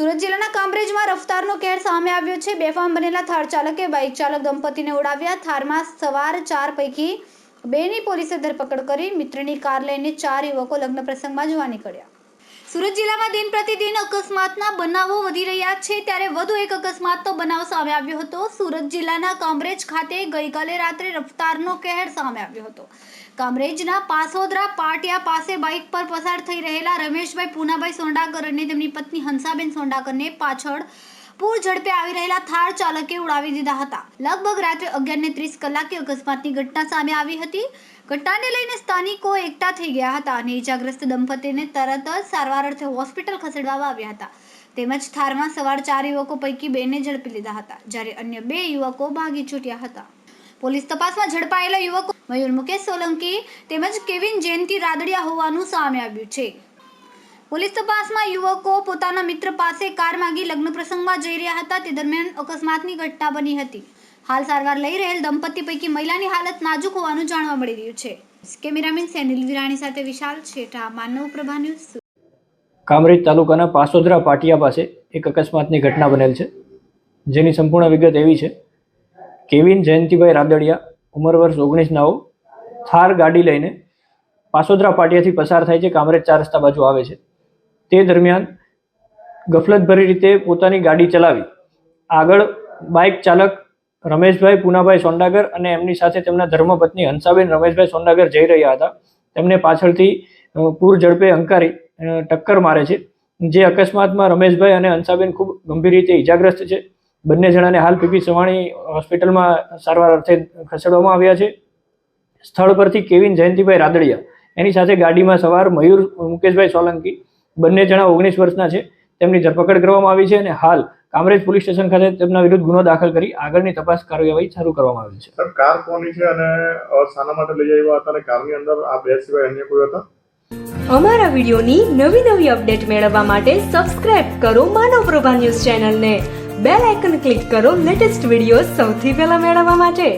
સુરત જિલ્લાના કામરેજમાં રફતારનો કેર સામે આવ્યો છે. બેફામ બનેલા થાર ચાલકે બાઇક ચાલક દંપતીને ઉડાવ્યા. થારમાં સવાર ચાર પૈકી બેની પોલીસે ધરપકડ કરી મિત્રની કાર લઈને ચાર યુવકો લગ્ન પ્રસંગમાં જવા નીકળ્યા. સુરત જિલ્લામાં દિન પ્રતિદિન અકસ્માતના બનાવો વધી રહ્યા છે. ત્યારે વધુ એક અકસ્માતનો બનાવ સામે આવ્યો હતો. સુરત જિલ્લાના કામરેજ ખાતે ગઈકાલે રાત્રે રફતારનો કહેર સામે આવ્યો હતો. કામરેજના પાસોદરા પાટિયા પાસે બાઇક પર પસાર થઈ રહેલા રમેશભાઈ પૂનાભાઈ સોંડાકર અને તેમની પત્ની હંસાબેન સોંડાકરને પાછળ પૂર ઝડપે આવી રહેલા થાર ચાલકે ઉડાવી દીધા હતા. લગભગ રાત્રે અગિયાર ને ત્રીસ કલાકે અકસ્માતની ઘટના સામે આવી હતી. ઘટનાને લઈને સ્થાનિકો એકઠા થઈ ગયા હતા અને ઇજાગ્રસ્ત દંપતીને તરત જ સારવાર અર્થે હોસ્પિટલ ખસેડવામાં આવ્યા હતા. તેમજ થારમાં સવાર ચાર યુવકો પૈકી બેને ઝડપી લીધા હતા, જ્યારે અન્ય બે યુવકો ભાગી છૂટ્યા હતા. પોલીસ તપાસમાં ઝડપાયેલા યુવકો મયુર મુકેશ સોલંકી તેમજ કેવિન જયંતિ રાદડિયા હોવાનું સામે આવ્યું છે. પોલીસ તપાસમાં યુવકો પોતાના મિત્ર પાસે કાર માંગી લગ્ન પ્રસંગમાં જઈ રહ્યા હતા. તે દરમિયાન અકસ્માતની ઘટના બની હતી. હાલ સારવાર લઈ રહેલ દંપતી પૈકી મહિલાની હાલત નાજુક હોવાનું જાણવા મળી રહ્યું છે. કેમેરામેન સેનિલ વિરાણી સાથે વિશાલ છેઠા, માનવ પ્રભા ન્યૂઝ કામરેજ તાલુકાના પાસોદરા પાટિયા પાસે એક અકસ્માતની ઘટના બનેલ છે. જેની સંપૂર્ણ વિગત એવી છે. કેવિન જયંતિભાઈ રાદડિયા, ઉંમર વર્ષ ઓગણીસ નવ થાર ગાડી લઈને પાસોદરા પાટિયાથી પસાર થાય છે. કામરેજ ચાર રસ્તા બાજુ આવે છે. તે દરમિયાન ગફલતભરી રીતે પોતાની ગાડી ચલાવી. આગળ બાઇક ચાલક રમેશભાઈ પૂનાભાઈ સોંડાગર અને એમની સાથે તેમના ધર્મપત્ની હંસાબેન રમેશભાઈ સોંડાગર જઈ રહ્યા હતા. તેમને પાછળથી પૂર ઝડપે હંકારી ટક્કર મારે છે, જે અકસ્માતમાં રમેશભાઈ અને હંસાબેન ખૂબ ગંભીર રીતે ઈજાગ્રસ્ત છે. બંને જણાને હાલ પીપી સવાણી હોસ્પિટલમાં સારવાર અર્થે ખસેડવામાં આવ્યા છે. સ્થળ પરથી કેવિન જયંતિભાઈ રાદડિયા, એની સાથે ગાડીમાં સવાર મયુર મુકેશભાઈ સોલંકી બંને જણા ઓગણીસ વર્ષના છે. તેમની ધરપકડ કરવામાં આવી છે અને હાલ કામરેજ પોલીસ સ્ટેશન ખાતે તેમના વિરુદ્ધ ગુનો દાખલ કરી આગળની તપાસ કાર્યવાહી શરૂ કરવામાં આવી છે. સર કાર કોની છે અને શાના માટે લઈ આવ્યા હતા અને કારની અંદર આ બે સિવાય અન્ય કોઈ હતા? અમારા વિડીયોની નવી નવી અપડેટ મેળવવા માટે સબસ્ક્રાઇબ કરો માનવ પ્રભા ન્યૂઝ ચેનલને. બેલ આઇકન ક્લિક કરો લેટેસ્ટ વીડિયો સૌથી પહેલા મેળવવા માટે.